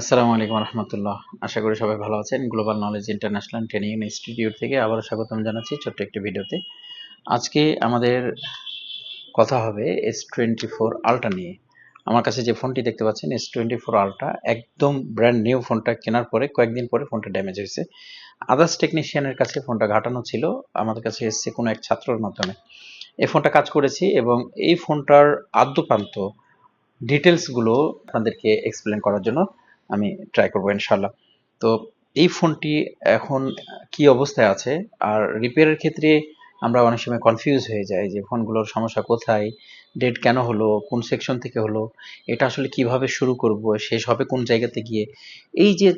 আসসালামু আলাইকুম রহমতুল্লাহ। আশা করি সবাই ভালো আছেন। Global knowledge international training institute থেকে আবারও স্বাগতম জানাচ্ছি ছোট্ট একটি ভিডিওতে। আজকে আমাদের কথা হবে এস টোয়েন্টি ফোর আলট্রা নিয়ে। আমার কাছে যে ফোনটি দেখতে পাচ্ছেন এস টোয়েন্টি ফোর আলট্রা একদম ব্র্যান্ড নিউ ফোনটা কেনার পরে, কয়েকদিন পরে ফোনটা ড্যামেজ হয়েছে। আদার্স টেকনিশিয়ানের কাছে ফোনটা ঘাটানো ছিল, আমাদের কাছে এসছে কোনো এক ছাত্রর মাধ্যমে। এই ফোনটা কাজ করেছি এবং এই ফোনটার আদ্যপ্রান্ত ডিটেলসগুলো আপনাদেরকে এক্সপ্লেন করার জন্য আমি ট্রাই করব ইনশাল্লাহ তো এই ফোনটি এখন কি অবস্থায় আছে? আর রিপেয়ারের ক্ষেত্রে আমরা অনেক সময় কনফিউজ হয়ে যাই যে ফোনগুলোর সমস্যা কোথায় ডেট কেন হলো, কোন সেকশন থেকে হলো, এটা আসলে কীভাবে শুরু করব, শেষ হবে কোন জায়গাতে গিয়ে? এই যে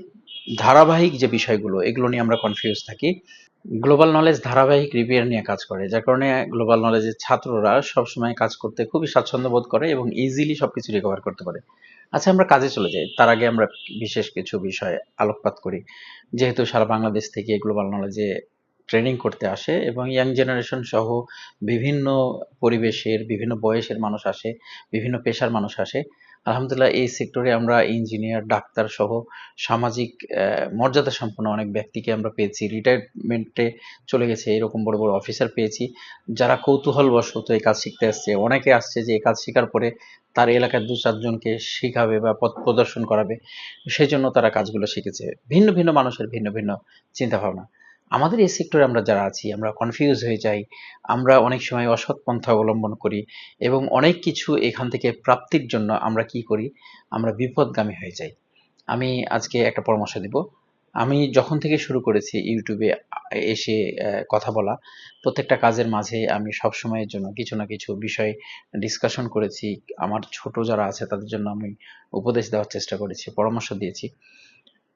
ধারাবাহিক যে বিষয়গুলো, এগুলো নিয়ে আমরা কনফিউজ থাকি। গ্লোবাল নলেজ ধারাবাহিক রিপেয়ার নিয়ে কাজ করে, যার কারণে গ্লোবাল নলেজের ছাত্ররা সবসময় কাজ করতে খুবই স্বাচ্ছন্দ্য বোধ করে এবং ইজিলি সবকিছু রিকভার করতে পারে। আচ্ছা আমরা কাজে চলে যাই। তার আগে আমরা বিশেষ কিছু বিষয়ে আলোকপাত করি। যেহেতু সারা বাংলাদেশ থেকে গ্লোবাল নলেজে ট্রেনিং করতে আসে এবং ইয়াং জেনারেশন সহ বিভিন্ন পরিবেশের, বিভিন্ন বয়সের মানুষ আসে, বিভিন্ন পেশার মানুষ আসে আলহামদুলিল্লাহ, এই সেক্টরে আমরা ইঞ্জিনিয়ার ডাক্তার সহ সামাজিক মর্যাদা সম্পন্ন অনেক ব্যক্তিকে আমরা পেয়েছি। রিটায়ারমেন্টে চলে গেছে, এরকম বড় বড় অফিসার পেয়েছি। যারা কৌতূহলবশত এই কাজ শিখতে আসছে। অনেকে আসছে যে এই কাজ শেখার পরে তার এলাকার দু চারজনকে শেখাবে বা পথ প্রদর্শন করাবে। সেই জন্য তারা কাজগুলো শিখেছে। ভিন্ন ভিন্ন মানুষের ভিন্ন ভিন্ন চিন্তা ভাবনা আমাদের এই সেক্টরে আমরা যারা আছি, আমরা কনফিউজ হয়ে যাই, আমরা অনেক সময় অসৎ পন্থা অবলম্বন করি এবং অনেক কিছু এখান থেকে প্রাপ্তির জন্য আমরা কি করি? আমরা বিপদগামী হয়ে যাই। আমি আজকে একটা পরামর্শ দিব। আমি যখন থেকে শুরু করেছি ইউটিউবে এসে কথা বলা, প্রত্যেকটা কাজের মাঝে আমি সব সময়ের জন্য কিছু না কিছু বিষয় ডিসকাশন করেছি। আমার ছোট যারা আছে তাদের জন্য আমি উপদেশ দেওয়ার চেষ্টা করেছি, পরামর্শ দিয়েছি।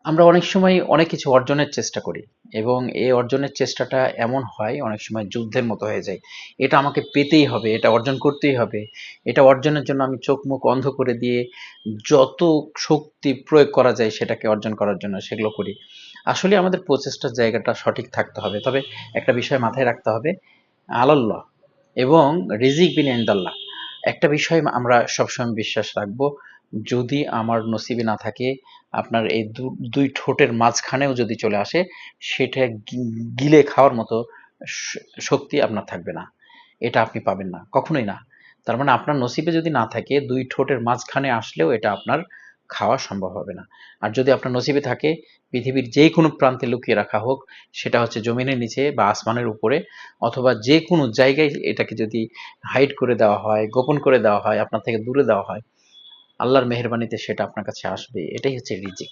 আমরা অনেক সময় অনেক কিছু অর্জনের চেষ্টা করি এবং এই অর্জনের চেষ্টাটা এমন হয়, অনেক সময় যুদ্ধের মতো হয়ে যায়। এটা আমাকে পেতেই হবে, এটা অর্জন করতেই হবে। এটা অর্জনের জন্য আমি চোখ মুখ অন্ধ করে দিয়ে যত শক্তি প্রয়োগ করা যায় সেটাকে অর্জন করার জন্য সেগুলো করি। আসলে আমাদের প্রচেষ্টার জায়গাটা সঠিক থাকতে হবে। তবে একটা বিষয় মাথায় রাখতে হবে, আলাল্লাহ এবং রিজিক বিন ইনদাল্লাহ। একটা বিষয় আমরা সবসময় বিশ্বাস রাখব যদি আমার নসিবে না থাকে, আপনার এই দুই ঠোঁটের মাঝখানেও যদি চলে আসে, সেটা গিলে খাওয়ার মতো শক্তি আপনার থাকবে না। এটা আপনি পাবেন না, কখনোই না। তার মানে আপনার নসিবে যদি না থাকে, দুই ঠোঁটের মাঝখানে আসলেও এটা আপনার খাওয়া সম্ভব হবে না। আর যদি আপনার নসিবে থাকে, পৃথিবীর যে কোনো প্রান্তে লুকিয়ে রাখা হোক, সেটা হচ্ছে জমিনের নিচে বা আসমানের উপরে, অথবা যে কোনো জায়গায় এটাকে যদি হাইড করে দেওয়া হয়, গোপন করে দেওয়া হয়, আপনার থেকে দূরে দেওয়া হয় আল্লাহর মেহেরবানিতে সেটা আপনার কাছে আসবে, এটাই হচ্ছে রিজিক।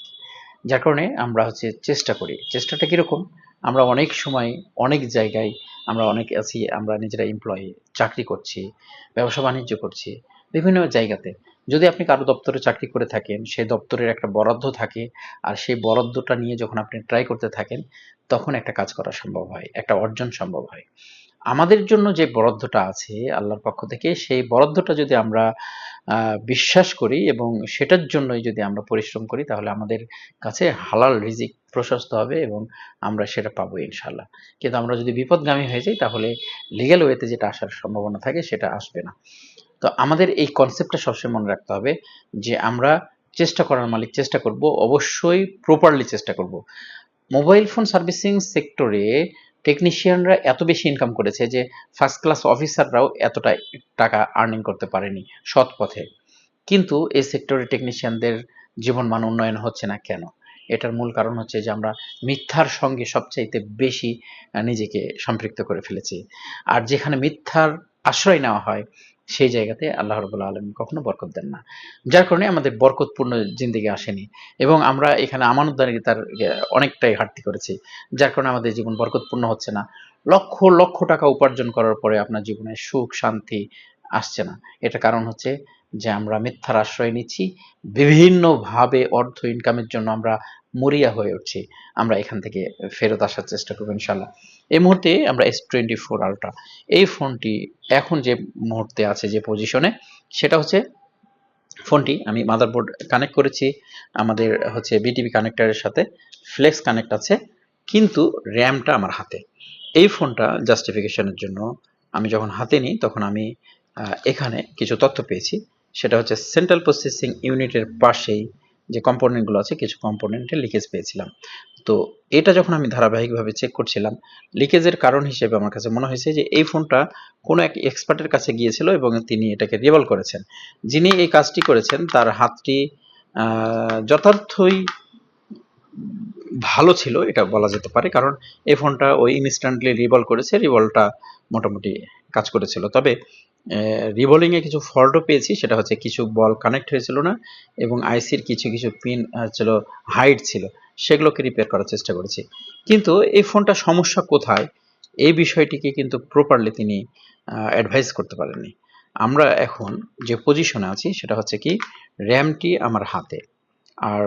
যার কারণে আমরা হচ্ছে চেষ্টা করি। চেষ্টাটা কীরকম? আমরা অনেক সময় অনেক জায়গায় আমরা অনেক আছি, আমরা নিজেরা এমপ্লয়ি চাকরি করছি, ব্যবসা বাণিজ্য করছি, বিভিন্ন জায়গাতে। যদি আপনি কারও দপ্তরে চাকরি করে থাকেন, সেই দপ্তরের একটা বরাদ্দ থাকে, আর সেই বরাদ্দটা নিয়ে যখন আপনি ট্রাই করতে থাকেন, তখন একটা কাজ করা সম্ভব হয়, একটা অর্জন সম্ভব হয়। আমাদের জন্য যে বরাদ্দটা আছে আল্লাহর পক্ষ থেকে, সেই বরাদ্দটা যদি আমরা বিশ্বাস করি এবং সেটার জন্যই যদি আমরা পরিশ্রম করি, তাহলে আমাদের কাছে হালাল রিজিক প্রশস্ত হবে এবং আমরা সেটা পাবো ইনশাল্লাহ কিন্তু আমরা যদি বিপদগামী হয়ে যাই, তাহলে লিগ্যাল ওয়েতে যেটা আসার সম্ভাবনা থাকে, সেটা আসবে না। তো আমাদের এই কনসেপ্টটা সবসময় মনে রাখতে হবে যে আমরা চেষ্টা করার মালিক, চেষ্টা করব, অবশ্যই প্রপারলি চেষ্টা করব। মোবাইল ফোন সার্ভিসিং সেক্টরে টেকনিশিয়ানরা এত বেশি ইনকাম করেছে যে ফার্স্ট ক্লাস অফিসাররাও এতটা টাকা আর্নিং করতে পারেনি সৎ পথে। কিন্তু এই সেক্টরে টেকনিশিয়ানদের জীবন মান উন্নয়ন হচ্ছে না কেন? এটার মূল কারণ হচ্ছে যে আমরা মিথ্যার সঙ্গে সবচাইতে বেশি নিজেকে সম্পৃক্ত করে ফেলেছি। আর যেখানে মিথ্যার আশ্রয় নেওয়া হয় সেই জায়গাতে আল্লাহ রবুল্লা আলম কখনো বরকত দেন না। যার কারণে আমাদের বরকতপূর্ণ জিন্দিগি আসেনি এবং আমরা এখানে আমানতদারিতার তার অনেকটাই ঘাটতি করেছি, যার কারণে আমাদের জীবন বরকতপূর্ণ হচ্ছে না। লক্ষ লক্ষ টাকা উপার্জন করার পরে আপনার জীবনে সুখ, শান্তি আসছে না। এটা কারণ হচ্ছে যে আমরা মিথ্যার আশ্রয় নিচ্ছি, বিভিন্নভাবে অর্থ ইনকামের জন্য আমরা মরিয়া হয়ে উঠছি। আমরা এখান থেকে ফেরত আসার চেষ্টা করব ইনশাল্লাহ এই মুহূর্তে আমরা এস টোয়েন্টি ফোর আলট্রা এই ফোনটি এখন যে মুহূর্তে আছে, যে পজিশনে সেটা হচ্ছে ফোনটি আমি মাদারবোর্ড কানেক্ট করেছি। আমাদের হচ্ছে বিটিভি কানেক্টারের সাথে ফ্লেক্স কানেক্ট আছে, কিন্তু র্যামটা আমার হাতে। এই ফোনটা জাস্টিফিকেশনের জন্য আমি যখন হাতে নিই, তখন আমি এখানে কিছু তথ্য পেয়েছি। সেটা হচ্ছে সেন্ট্রাল প্রসেসিং ইউনিটের পাশেই যে কম্পোনেন্টগুলো আছে, কিছু কম্পোনেন্টে লিকেজ পেয়েছিলাম। তো এটা যখন আমি ধারাবাহিকভাবে চেক করছিলাম লিকেজের কারণ হিসেবে আমার কাছে মনে হয়েছে যে এই ফোনটা কোনো এক এক্সপার্টের কাছে গিয়েছিল এবং তিনি এটাকে রিভল করেছেন। যিনি এই কাজটি করেছেন, তার হাতটি যথার্থই ভালো ছিল, এটা বলা যেতে পারে, কারণ এই ফোনটা ওই ইনস্ট্যান্টলি রিভল করেছে রিভলটা মোটামুটি কাজ করেছিল। তবে রিভলিং এ কিছু ফল্টও পেয়েছি, সেটা হচ্ছে কিছু বল কানেক্ট হয়েছিল না এবং আইসির কিছু কিছু পিন ছিল, হাইট ছিল, সেগুলোকে রিপেয়ার করার চেষ্টা করেছি। কিন্তু এই ফোনটা সমস্যা কোথায়? এই বিষয়টিকে কিন্তু প্রপারলি তিনি অ্যাডভাইস করতে পারেননি। আমরা এখন যে পজিশনে আছি, সেটা হচ্ছে কি র্যামটি আমার হাতে। আর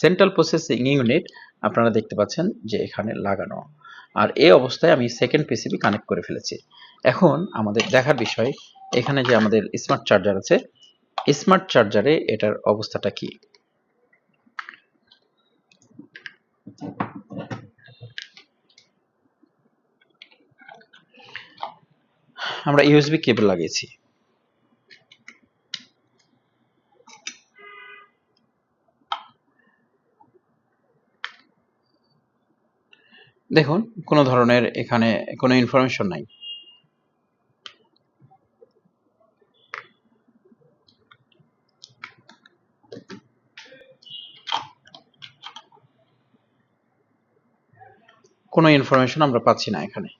সেন্ট্রাল প্রসেসিং ইউনিট আপনারা দেখতে পাচ্ছেন যে এখানে লাগানো। আর এই অবস্থায় আমি সেকেন্ড পিসিবি কানেক্ট করে ফেলেছি। এখন আমাদের দেখার বিষয়, এখানে যে আমাদের স্মার্ট চার্জার আছে স্মার্ট চার্জারে এটার অবস্থাটা কি? আমরা ইউএসবি কেবল লাগিয়েছি। দেখুন, কোনো ধরনের এখানে কোনো ইনফরমেশন নাই। কোনো ইনফরমেশন আমরা পাচ্ছি না এখানে।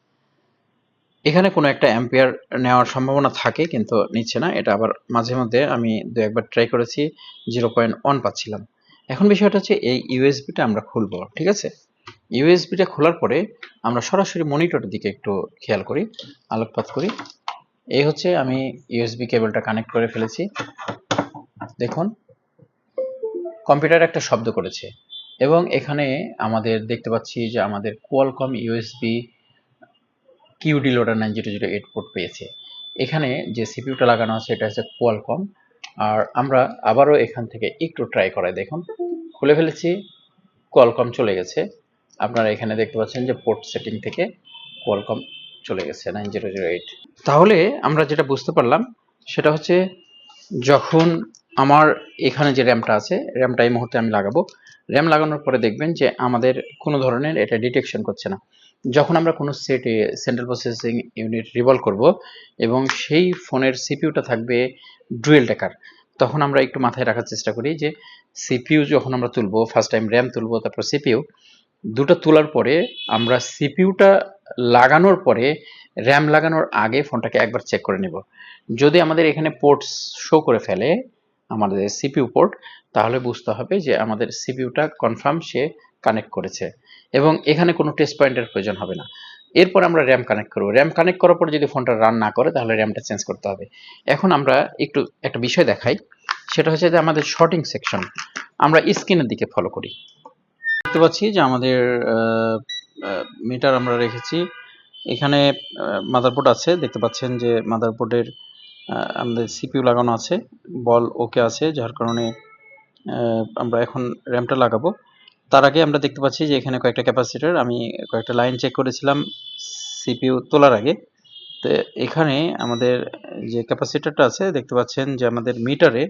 এখানে কোনো একটা অ্যাম্পিয়ার নেওয়ার সম্ভাবনা থাকে, কিন্তু নিচ্ছে না। এটা আবার মাঝে মধ্যে আমি দু একবার ট্রাই করেছি জিরো পয়েন্ট ওয়ান পাচ্ছিলাম। এখন বিষয়টা হচ্ছে এই ইউএসবিটা আমরা খুলবো, ঠিক আছে? ইউএসবিটা খোলার পরে আমরা সরাসরি মনিটরের দিকে একটু খেয়াল করি, আলোকপাত করি। এই হচ্ছে আমি ইউএসবি কেবলটা কানেক্ট করে ফেলেছি। দেখুন কম্পিউটার একটা শব্দ করেছে। এবং এখানে আমাদের দেখতে পাচ্ছি যে আমাদের Qualcomm USB QD loader nine zero zero eight port পেয়েছে। এখানে যে সিপিউটা লাগানো আছে, এটা হচ্ছে কোয়ালকম আর আমরা আবারও এখান থেকে একটু ট্রাই করাই, দেখুন। খুলে ফেলেছি কোয়ালকম চলে গেছে। আপনারা এখানে দেখতে পাচ্ছেন যে পোর্ট সেটিং থেকে কোয়ালকম চলে গেছে নাইন জিরো জিরো এইট তাহলে আমরা যেটা বুঝতে পারলাম, সেটা হচ্ছে যখন আমার এখানে যে র্যামটা আছে, র্যামটা এই মুহূর্তে আমি লাগাবো। র্যাম লাগানোর পরে দেখবেন যে আমাদের কোনো ধরনের এটা ডিটেকশন করছে না। যখন আমরা কোনো সেটে সেন্ট্রাল প্রসেসিং ইউনিট রিভলভ করব এবং সেই ফোনের সিপিউটা থাকবে ডুয়েল টেকার তখন আমরা একটু মাথায় রাখার চেষ্টা করি যে সিপিইউ যখন আমরা তুলবো ফার্স্ট টাইম র্যাম তুলবো, তারপর সিপিইউ দুটো তোলার পরে আমরা সিপিইউটা লাগানোর পরে র্যাম লাগানোর আগে ফোনটাকে একবার চেক করে নেব। যদি আমাদের এখানে পোর্টস শো করে ফেলে আমাদের সিপিইউ পোর্ট তাহলে বুঝতে হবে যে আমাদের সিপিইউটা কনফার্ম সে কানেক্ট করেছে। এবং এখানে কোনো টেস্ট পয়েন্টের প্রয়োজন হবে না। এরপর আমরা র্যাম কানেক্ট করব। র্যাম কানেক্ট করার পর যদি ফোনটা রান না করে, তাহলে র্যামটা চেঞ্জ করতে হবে। এখন আমরা একটু একটা বিষয় দেখাই। সেটা হচ্ছে যে আমাদের শর্টিং সেকশন আমরা স্ক্রিনের দিকে ফলো করি। দেখতে পাচ্ছি যে আমাদের মিটার আমরা রেখেছি। এখানে মাদারবোর্ড আছে। দেখতে পাচ্ছেন যে মাদারবোর্ডের আমাদের সিপিইউ লাগানো আছে, বল ওকে আছে, যার কারণে আমরা এখন র্যামটা লাগাবো। তার আগে আমরা দেখতে পাচ্ছি যে এখানে কয়েকটা ক্যাপাসিটার আমি কয়েকটা লাইন চেক করেছিলাম সিপিইউ তোলার আগে। তো এখানে আমাদের যে ক্যাপাসিটারটা আছে, দেখতে পাচ্ছেন যে আমাদের মিটারে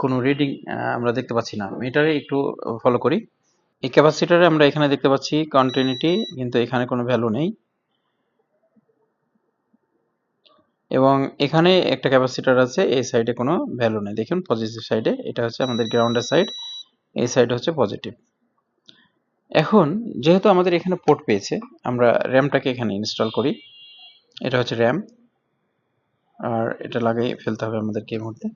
কোনো রিডিং আমরা দেখতে পাচ্ছি না। মিটারে একটু ফলো করি। এই ক্যাপাসিটারে আমরা এখানে দেখতে পাচ্ছি কন্টিনিউটি কিন্তু এখানে কোনো ভ্যালু নেই। এবং এখানে একটা ক্যাপাসিটার আছে এই সাইডে কোনো ভ্যালু নেই। দেখুন পজিটিভ সাইডে এটা হচ্ছে আমাদের গ্রাউন্ডের সাইড এই সাইড হচ্ছে পজিটিভ এখন, যেহেতু আমাদের এখানে পোর্ট পেয়েছে, আমরা র্যামটাকে এখানে ইনস্টল করি। এটা হচ্ছে র্যাম আর এটা লাগিয়ে ফেলতে হবে আমাদেরকে এই মুহূর্তে।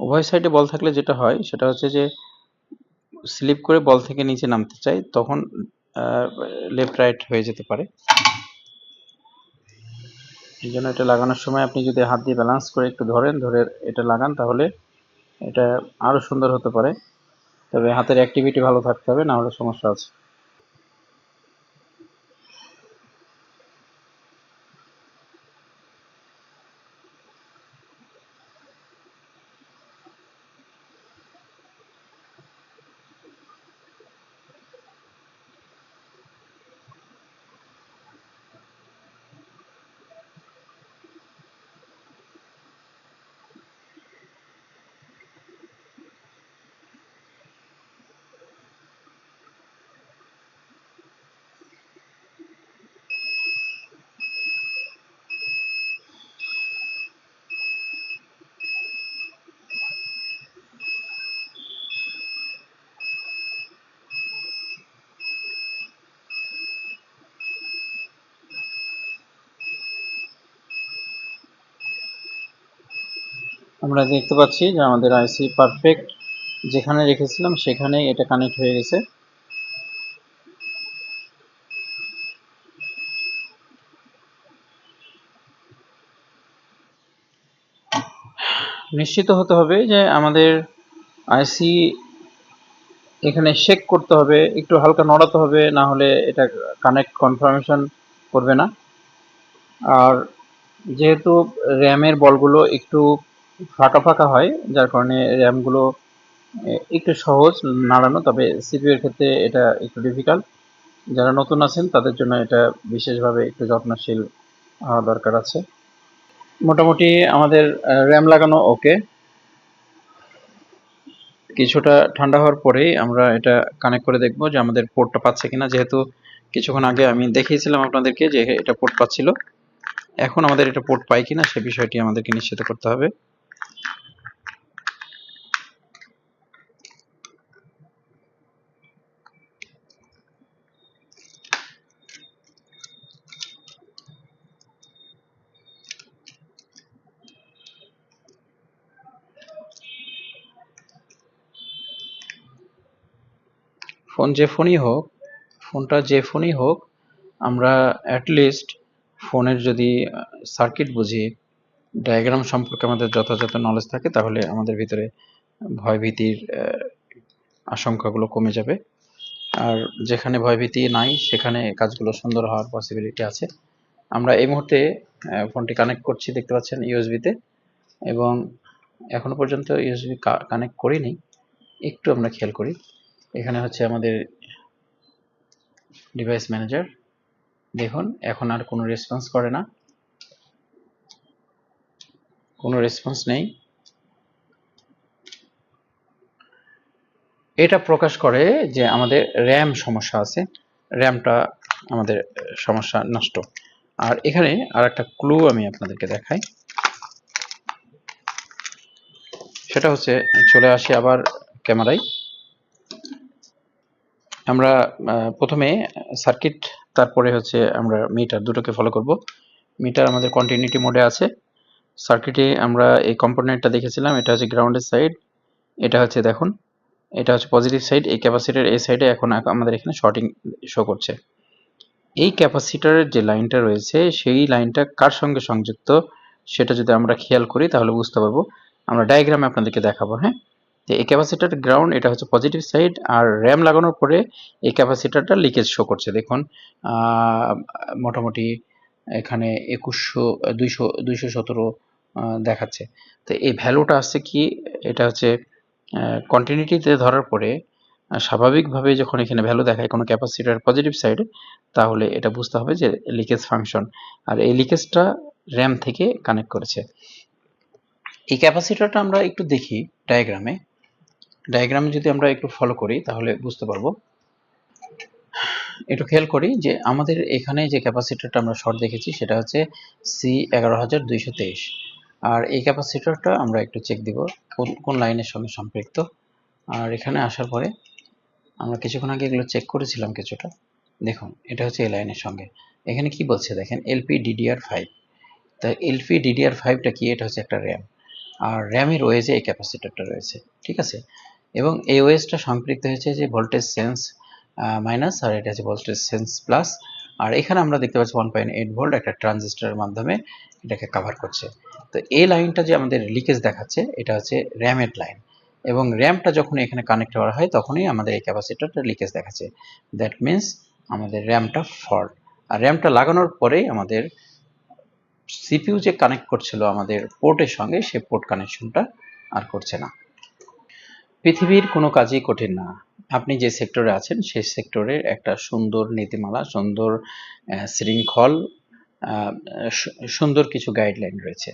উভয় সাইডে বল থাকলে যেটা হয়, সেটা হচ্ছে যে স্লিপ করে বল থেকে নিচে নামতে চাই, তখন লেফট রাইট হয়ে যেতে পারে। এই জন্য এটা লাগানোর সময় আপনি যদি হাত দিয়ে ব্যালেন্স করে একটু ধরেন, ধরে এটা লাগান, তাহলে এটা আরও সুন্দর হতে পারে। তবে হাতের অ্যাক্টিভিটি ভালো থাকতে হবে, না হলে সমস্যা আছে। আমরা দেখতে পাচ্ছি যে আমাদের আইসি পারফেক্ট যেখানে রেখেছিলাম সেখানেই এটা কানেক্ট হয়ে গেছে। নিশ্চিত হতে হবে যে আমাদের আইসি এখানে শেক করতে হবে, একটু হালকা নড়াতে হবে, না হলে এটা কানেক্ট কনফার্মেশন করবে না। আর যেহেতু র্যামের বলগুলো একটু ফাঁকা ফাঁকা হয়, যার কারণে র্যামগুলো একটু সহজ নাড়ানো, তবে সিপিউ এর ক্ষেত্রে এটা একটু ডিফিকাল্ট যারা নতুন আছেন, তাদের জন্য এটা বিশেষভাবে একটু যত্নশীল হওয়া দরকার আছে। মোটামুটি আমাদের র্যাম লাগানো ওকে কিছুটা ঠান্ডা হওয়ার পরেই আমরা এটা কানেক্ট করে দেখব যে আমাদের পোর্টটা পাচ্ছে কিনা। যেহেতু কিছুক্ষণ আগে আমি দেখিয়েছিলাম আপনাদেরকে যে এটা পোর্ট পাচ্ছিল। এখন আমাদের এটা পোর্ট পাই কিনা, সে বিষয়টি আমাদেরকে নিশ্চিত করতে হবে। ফোন যে ফোনই হোক, ফোনটা যে ফোনই হোক, আমরা অ্যাটলিস্ট ফোনের যদি সার্কিট বুঝি ডায়াগ্রাম সম্পর্কে আমাদের যথাযথ নলেজ থাকে, তাহলে আমাদের ভিতরে ভয়ভীতির আশঙ্কাগুলো কমে যাবে। আর যেখানে ভয়ভীতি নাই, সেখানে কাজগুলো সুন্দর হওয়ার পসিবিলিটি আছে। আমরা এই মুহূর্তে ফোনটি কানেক্ট করছি, দেখতে পাচ্ছেন ইউএসবিতে এবং এখনও পর্যন্ত ইউএসবি কানেক্ট করিনি। একটু আমরা খেয়াল করি। এখানে হচ্ছে আমাদের ডিভাইস ম্যানেজার দেখুন, এখন আর কোনো রেসপন্স করে না। কোনো রেসপন্স নেই। এটা প্রকাশ করে যে আমাদের র্যাম সমস্যা আছে। র্যামটা আমাদের সমস্যা নষ্ট। আর এখানে আর একটা ক্লু আমি আপনাদেরকে দেখাই। সেটা হচ্ছে, চলে আসি আবার ক্যামেরায়। আমরা প্রথমে সার্কিট তারপরে হচ্ছে আমরা মিটার দুটোকে ফলো করব। মিটার আমাদের কন্টিনিউটি মোডে আছে। সার্কিটে আমরা এই কম্পোনেন্টটা দেখেছিলাম, এটা হচ্ছে গ্রাউন্ডের সাইড এটা হচ্ছে দেখুন, এটা হচ্ছে পজিটিভ সাইড এই ক্যাপাসিটার এই সাইডে এখন আমাদের এখানে শর্টিং শো করছে। এই ক্যাপাসিটারের যে লাইনটা রয়েছে, সেই লাইনটা কার সঙ্গে সংযুক্ত? সেটা যদি আমরা খেয়াল করি, তাহলে বুঝতে পারব। আমরা ডায়াগ্রামে আপনাদেরকে দেখাবো হ্যাঁ? তো এই ক্যাপাসিটার গ্রাউন্ড এটা হচ্ছে পজিটিভ সাইড আর র্যাম লাগানোর পরে এই ক্যাপাসিটারটা লিকেজ শো করছে। দেখুন মোটামুটি এখানে একুশশো, দুইশো দুইশো সতেরো দেখাচ্ছে। তো এই ভ্যালুটা আসছে কি? এটা হচ্ছে কন্টিনিউটিতে ধরার পরে স্বাভাবিকভাবে যখন এখানে ভ্যালু দেখায় কোনো ক্যাপাসিটার পজিটিভ সাইডে তাহলে এটা বুঝতে হবে যে লিকেজ ফাংশন আর এই লিকেজটা র্যাম থেকে কানেক্ট করেছে। এই ক্যাপাসিটারটা আমরা একটু দেখি ডায়াগ্রামে ডায়াগ্রামে যদি আমরা একটু ফলো করি, তাহলে বুঝতে পারব। একটু খেয়াল করি যে আমাদের এখানে যে ক্যাপাসিটারটা আমরা শর্ট দেখেছি, সেটা হচ্ছে সি এগারো আর এই ক্যাপাসিটরটা আমরা একটু চেক দিব, কোন কোন লাইনের সঙ্গে সম্পৃক্ত। আর এখানে আসার পরে আমরা কিছুক্ষণ আগে এগুলো চেক করেছিলাম কিছুটা। দেখুন, এটা হচ্ছে এই লাইনের সঙ্গে। এখানে কি বলছে? দেখেন এলপি ডিডিআর ফাইভ তা এলপি ডিডিআর ফাইভটা কি? এটা হচ্ছে একটা র্যাম আর র্যামের রয়েছে এই ক্যাপাসিটরটা রয়েছে, ঠিক আছে? এবং এই ওয়েজটা সম্পৃক্ত হয়েছে যে ভোল্টেজ সেন্স মাইনাস আর এটা হচ্ছে ভোল্টেজ সেন্স প্লাস আর এখানে আমরা দেখতে পাচ্ছি ওয়ান পয়েন্ট এইট ভোল্ট একটা ট্রানজিস্টারের মাধ্যমে এটাকে কাভার করছে। তো এই লাইনটা যে আমাদের লিকেজ দেখাচ্ছে, এটা হচ্ছে র্যামের লাইন এবং র্যামটা যখন এখানে কানেক্ট করা হয়, তখনই আমাদের এই ক্যাপাসিটারটা লিকেজ দেখাচ্ছে। দ্যাট মিন্স আমাদের র্যামটা ফল্ট আর র্যামটা লাগানোর পরেই আমাদের সিপিইউ যে কানেক্ট করছিল আমাদের পোর্টের সঙ্গে, সে পোর্ট কানেকশনটা আর করছে না। পৃথিবীর কোনো কাজই কঠিন না। আপনি যে সেক্টরে আছেন, সেই সেক্টরের একটা সুন্দর নীতিমালা, সুন্দর শৃঙ্খল সুন্দর কিছু গাইডলাইন রয়েছে।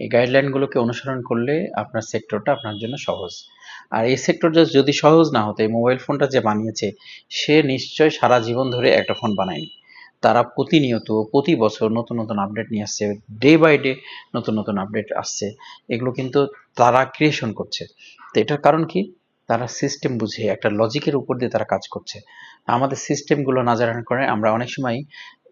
এই গাইডলাইনগুলোকে অনুসরণ করলে আপনার সেক্টরটা আপনার জন্য সহজ। আর এই সেক্টরটা যদি সহজ না হতো, এই মোবাইল ফোনটা যে বানিয়েছে, সে নিশ্চয় সারা জীবন ধরে একটা ফোন বানায়নি। তারা প্রতিনিয়ত, প্রতি বছর নতুন নতুন আপডেট নিয়ে আসছে ডে বাই ডে নতুন নতুন আপডেট আসছে। এগুলো কিন্তু তারা ক্রিয়েশন করছে। তো এটার কারণ কি? তারা সিস্টেম বুঝে, একটা লজিকের উপর দিয়ে তারা কাজ করছে। আমাদের সিস্টেমগুলো না জানার কারণে আমরা অনেক সময়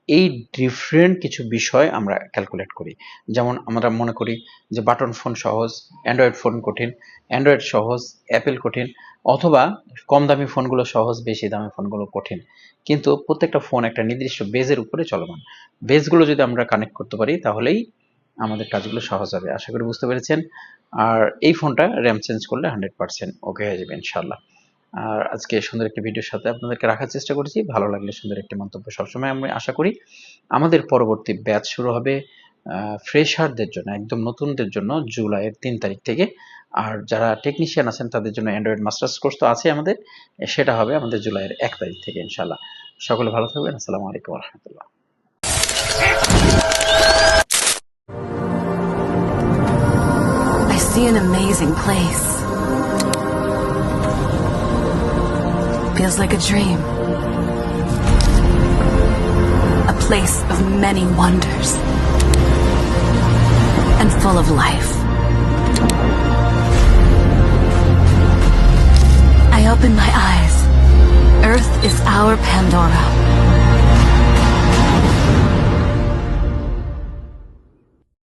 এই ডিফারেন্ট কিছু বিষয় আমরা ক্যালকুলেট করি। যেমন আমরা মনে করি যে বাটন ফোন সহজ অ্যান্ড্রয়েড ফোন কঠিন অ্যান্ড্রয়েড সহজ অ্যাপেল কঠিন, অথবা কম দামি ফোনগুলো সহজ, বেশি দামি ফোনগুলো কঠিন। কিন্তু প্রত্যেকটা ফোন একটা নির্দিষ্ট বেজের উপরে চলমান। বেজগুলো যদি আমরা কানেক্ট করতে পারি, তাহলেই আমাদের কাজগুলো সহজ হবে। আশা করি বুঝতে পেরেছেন। আর এই ফোনটা র্যাম চেঞ্জ করলে হান্ড্রেড পার্সেন্ট ওকে হয়ে যাবে ইনশাল্লাহ আর আজকে সুন্দর একটি ভিডিওর সাথে আপনাদেরকে রাখার চেষ্টা করেছি। ভালো লাগলে সুন্দর একটি মন্তব্য সবসময় আমি আশা করি। আমাদের পরবর্তী ব্যাচ শুরু হবে ফ্রেশারদের জন্য, একদম নতুনদের জন্য জুলাইয়ের তিন তারিখ থেকে। আর যারা টেকনিশিয়ান আছেন, তাদের জন্য অ্যান্ড্রয়েড মাস্টার্স কোর্স তো আছে আমাদের। সেটা হবে আমাদের জুলাইয়ের এক তারিখ থেকে ইনশাল্লাহ সকলে ভালো থাকবেন। আসসালামু আলাইকুম রহমতুল্লাহ। See an amazing place. Feels like a dream. A place of many wonders. And full of life. I open my eyes. Earth is our Pandora.